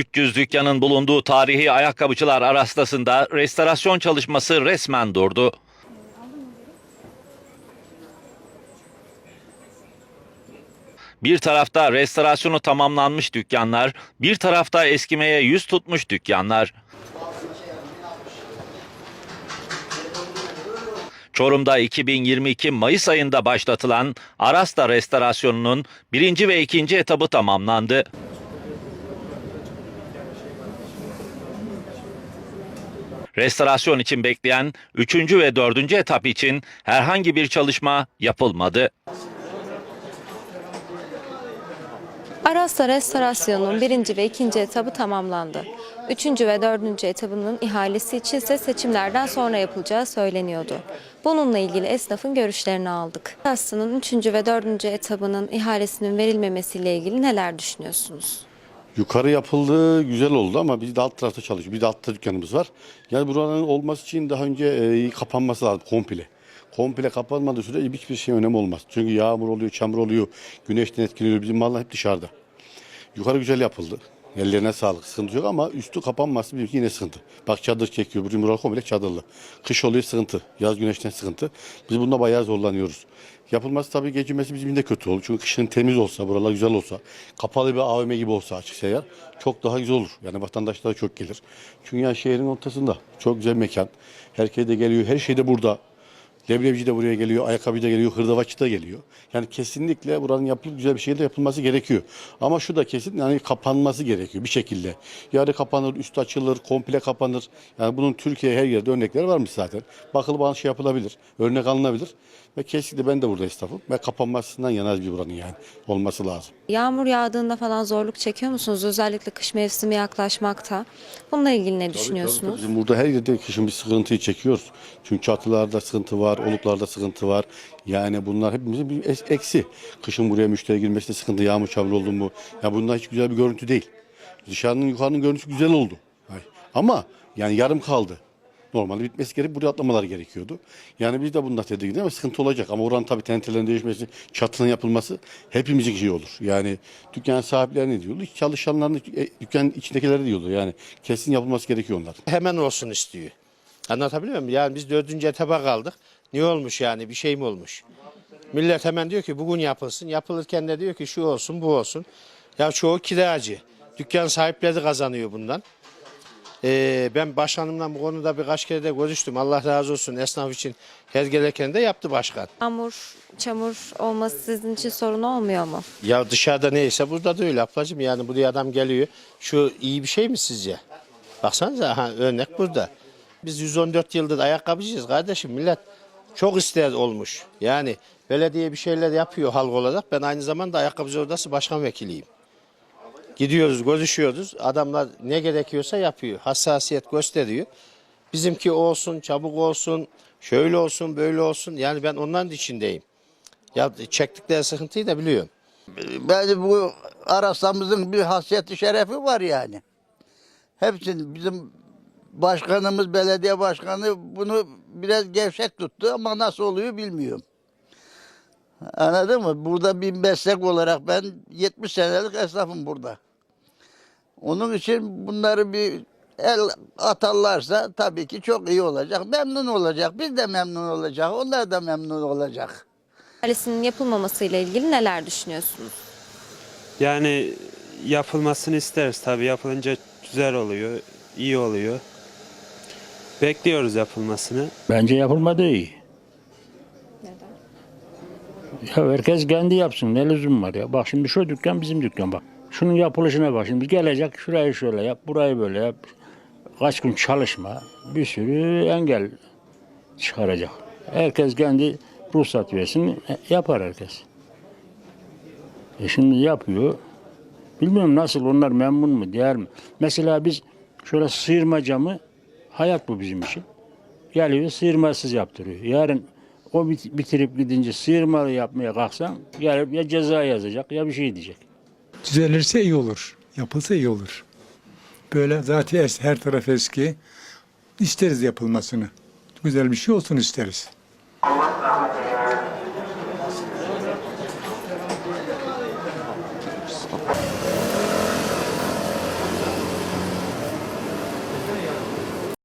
300 dükkanın bulunduğu tarihi ayakkabıcılar arastasında restorasyon çalışması resmen durdu. Bir tarafta restorasyonu tamamlanmış dükkanlar, bir tarafta eskimeye yüz tutmuş dükkanlar. Çorum'da 2022 Mayıs ayında başlatılan Arasta restorasyonunun birinci ve ikinci etabı tamamlandı. Restorasyon için bekleyen 3. ve 4. etap için herhangi bir çalışma yapılmadı. Aras'ta restorasyonun birinci ve ikinci etabı tamamlandı. Üçüncü ve dördüncü etabının ihalesi için ise seçimlerden sonra yapılacağı söyleniyordu. Bununla ilgili esnafın görüşlerini aldık. Aras'ın üçüncü ve dördüncü etabının ihalesinin verilmemesiyle ilgili neler düşünüyorsunuz? Yukarı yapıldı, güzel oldu ama biz de alt tarafta çalışıyoruz. Bir de altta dükkanımız var. Yani buranın olması için daha önce e, kapanması lazım komple. Komple kapanmadığı sürece hiçbir şey önemli olmaz. Çünkü yağmur oluyor, çamur oluyor, güneşten etkileniyor. Bizim mallar hep dışarıda. Yukarı güzel yapıldı. Ellerine sağlık, sıkıntı yok ama üstü kapanması bir yine sıkıntı. Bak çadır çekiyor, bizim buralar komple çadırlı. Kış oluyor sıkıntı, yaz güneşten sıkıntı. Biz bunda bayağı zorlanıyoruz. Yapılması tabii geçirmesi bizim de kötü olur. Çünkü kışın temiz olsa, buralar güzel olsa, kapalı bir AVM gibi olsa açık seyyar çok daha güzel olur. Yani vatandaşlar çok gelir. Çünkü yani şehrin ortasında çok güzel mekan. Herkes de geliyor, her şey de burada. Leblebici de buraya geliyor, ayakkabı da geliyor, hırdavatçı da geliyor. Yani kesinlikle buranın yapılıp güzel bir şeyler yapılması gerekiyor. Ama şu da kesin yani kapanması gerekiyor bir şekilde. Yarı kapanır, üstü açılır, komple kapanır. Yani bunun Türkiye her yerde örnekleri varmış zaten. Bakılıp şey yapılabilir, örnek alınabilir. Ve kesinlikle ben de burada esnafım. Ve kapanmasından yanaz bir buranın yani olması lazım. Yağmur yağdığında falan zorluk çekiyor musunuz? Özellikle kış mevsimi yaklaşmakta. Bununla ilgili ne düşünüyorsunuz? Bizim burada her yerde kışın bir sıkıntıyı çekiyoruz. Çünkü çatılarda sıkıntı var, oluklarda sıkıntı var. Yani bunlar hepimizin bir es- eksi. Kışın buraya müşteri girmesinde sıkıntı, yağmur çamur oldu mu? Ya bunlar hiç güzel bir görüntü değil. Dışarının yukarının görüntüsü güzel oldu. Ama yani yarım kaldı. Normalde bitmesi gerek, buraya atlamalar gerekiyordu. Yani biz de bunda tedirgin ama sıkıntı olacak. Ama oranın tabii tentelerin değişmesi, çatının yapılması hepimizin işi olur. Yani dükkan sahipleri ne diyordu? Çalışanların, e, dükkanın içindekileri diyordu. Yani kesin yapılması gerekiyor onlar. hemen olsun istiyor. Anlatabiliyor muyum? Yani biz dördüncü etaba kaldık. Ne olmuş yani? Bir şey mi olmuş? Millet hemen diyor ki bugün yapılsın. Yapılırken de diyor ki şu olsun bu olsun. Ya çoğu kiracı. Dükkan sahipleri kazanıyor bundan. Ee, ben başkanımla bu konuda birkaç kere de görüştüm. Allah razı olsun esnaf için her gereken de yaptı başkan. Yağmur, çamur olması sizin için sorun olmuyor mu? Ya dışarıda neyse burada da öyle ablacığım. Yani buraya adam geliyor. Şu iyi bir şey mi sizce? Baksanıza ha, örnek burada. Biz 114 yıldır ayakkabıcıyız kardeşim. Millet çok ister olmuş. Yani belediye bir şeyler yapıyor halk olarak. Ben aynı zamanda ayakkabıcı odası başkan vekiliyim. Gidiyoruz, görüşüyoruz. Adamlar ne gerekiyorsa yapıyor. Hassasiyet gösteriyor. Bizimki olsun, çabuk olsun, şöyle olsun, böyle olsun. Yani ben onların içindeyim. Ya çektikleri sıkıntıyı da biliyorum. Bence bu Aras'ımızın bir hasiyeti şerefi var yani. Hepsinin bizim başkanımız, belediye başkanı bunu biraz gevşek tuttu ama nasıl oluyor bilmiyorum. Anladın mı? Burada bir meslek olarak ben 70 senelik esnafım burada. Onun için bunları bir el atarlarsa tabii ki çok iyi olacak. Memnun olacak. Biz de memnun olacak. Onlar da memnun olacak. İhalesinin yapılmamasıyla ilgili neler düşünüyorsunuz? Yani yapılmasını isteriz tabii. Yapılınca güzel oluyor, iyi oluyor. Bekliyoruz yapılmasını. Bence yapılmadı iyi. Ya herkes kendi yapsın. Ne lüzum var ya? Bak şimdi şu dükkan bizim dükkan bak. Şunun yapılışına bak. Şimdi gelecek şurayı şöyle yap, burayı böyle yap. Kaç gün çalışma. Bir sürü engel çıkaracak. Herkes kendi ruhsat versin. Yapar herkes. E şimdi yapıyor. Bilmiyorum nasıl onlar memnun mu değer mi? Mesela biz şöyle sıyırma camı hayat bu bizim için. Geliyor sıyırmasız yaptırıyor. Yarın o bit- bitirip gidince sıyırmalı yapmaya kalksan gelip ya ceza yazacak ya bir şey diyecek. Düzelirse iyi olur. Yapılsa iyi olur. Böyle zaten her taraf eski. İsteriz yapılmasını. Güzel bir şey olsun isteriz.